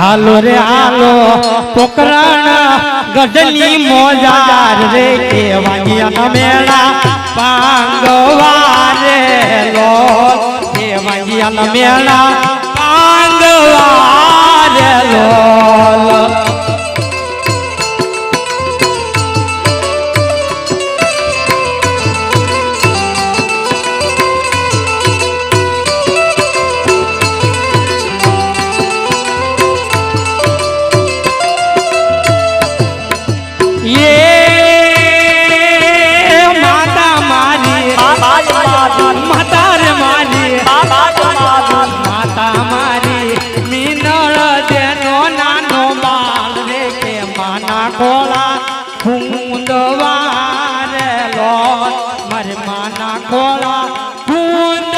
હાલો રે હાલો પોકરાણા ગઢની મોજાર રે કે વાંગિયાના મેળા પાંગવા રે લો કે વાંગિયાના મેળા એ માતા મારી માતા રે મારી માતા મારી મિનળ જેનો નાનો બાળ રે કે માના ખોળા કુંદવા રે લો મારે માના ખોળા કુંદ